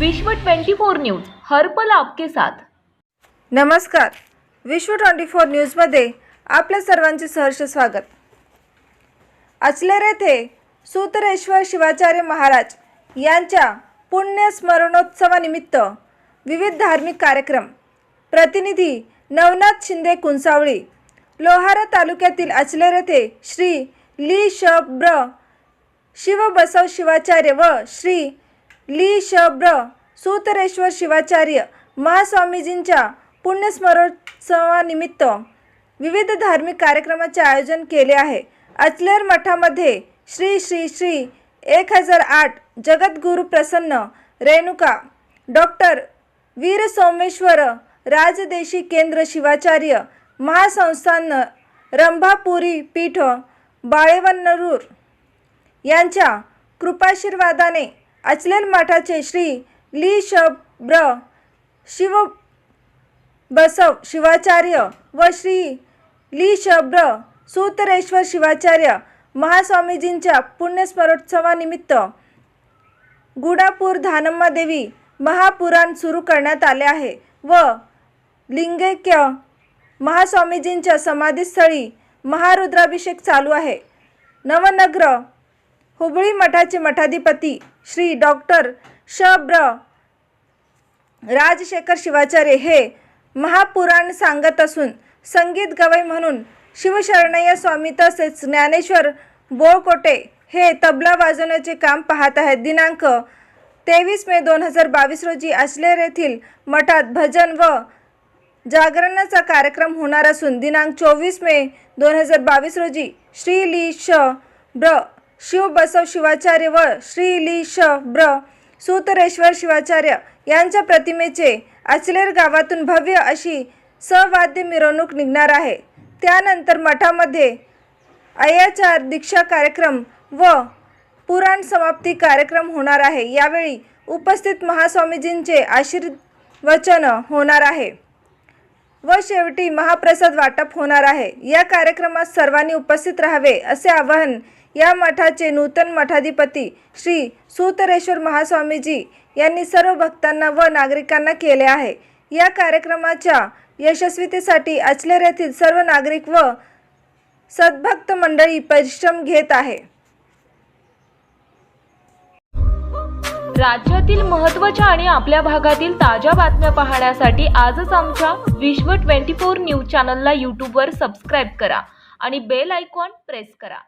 विश्व 24 न्यूज हर्पल आपके साथ. नमस्कार. विश्व ट्वेंटी फोर न्यूजमध्ये आपल्या सर्वांचे सहर्ष स्वागत. अचलेर येथे सूत्रेश्वर शिवाचार्य महाराज यांच्या पुण्य स्मरणोत्सवानिमित्त विविध धार्मिक कार्यक्रम. प्रतिनिधी नवनाथ शिंदे कुंसावळी लोहारा तालुक्यातील अचलेर येथे श्री ली श ब्र शिवबसव शिवाचार्य व श्री ली श ब्र सूतरेश्वर शिवाचार्य महास्वामीजींच्या पुण्यस्मरोत्सवानिमित्त विविध धार्मिक कार्यक्रमाचे आयोजन केले आहे. अचलेर मठामध्ये श्री श्री श्री एक हजार आठ जगद्गुरु प्रसन्न रेणुका डॉक्टर वीर सोमेश्वर राजदेशी केंद्र शिवाचार्य महासंस्थान रंभापुरी पीठ बाळेवन्नरूर यांच्या कृपाशीर्वादाने अचलेल मठाचे श्री ली शब्र शिव बसव शिवाचार्य व श्री ली शब्र सूतरेश्वर शिवाचार्य महास्वामीजींच्या पुण्यस्मरोत्सवानिमित्त गुडापूर धानम्मा देवी महापुराण सुरू करण्यात आले आहे व लिंगैक्य महास्वामीजींच्या समाधीस्थळी महारुद्राभिषेक चालू आहे. नवनग्र हुबळी मठाचे मठाधिपती श्री डॉक्टर शब्र राजशेखर शिवाचार्य हे महापुराण सांगत असून संगीत गवई म्हणून शिवशरणय्य स्वामी तसेच ज्ञानेश्वर बोळकोटे हे तबला वाजवण्याचे काम पाहत आहेत. दिनांक तेवीस मे दोन हजार बावीस रोजी अश्लेर येथील मठात भजन व जागरणाचा कार्यक्रम होणार असून दिनांक चोवीस मे दोन हजार बावीस रोजी श्री ली श ब्र शिव बसव शिवाचार्य व श्री लिश ब्र सूतरेश्वर शिवाचार्य यांच्या प्रतिमेचे अचलेर गावातून भव्य अशी सवाद्य मिरवणूक निघणार आहे. त्यानंतर मठामध्ये अयाचार दीक्षा कार्यक्रम व पुराण समाप्ती कार्यक्रम होणार आहे. यावेळी उपस्थित महास्वामीजींचे आशीर्वचन होणार आहे व शेवटी महाप्रसाद वाटप होणार आहे. या कार्यक्रमात सर्वांनी उपस्थित राहावे असे आवाहन या मठाचे नूतन मठाधिपती श्री सूतरेश्वर महास्वामीजी यांनी सर्व भक्तांना व नागरिकांना केले आहे. या कार्यक्रमाच्या यशस्वीतेसाठी अचलेर येथील सर्व नागरिक व सद्भक्त मंडळी परिश्रम घेत आहे. राज्यातील महत्त्वाच्या आणि आपल्या भागातील ताज्या बातम्या पाहण्यासाठी आजच आमच्या विश्व 24 न्यूज चॅनलला यूट्यूबवर सबस्क्राईब करा आणि बेल आयकॉन प्रेस करा.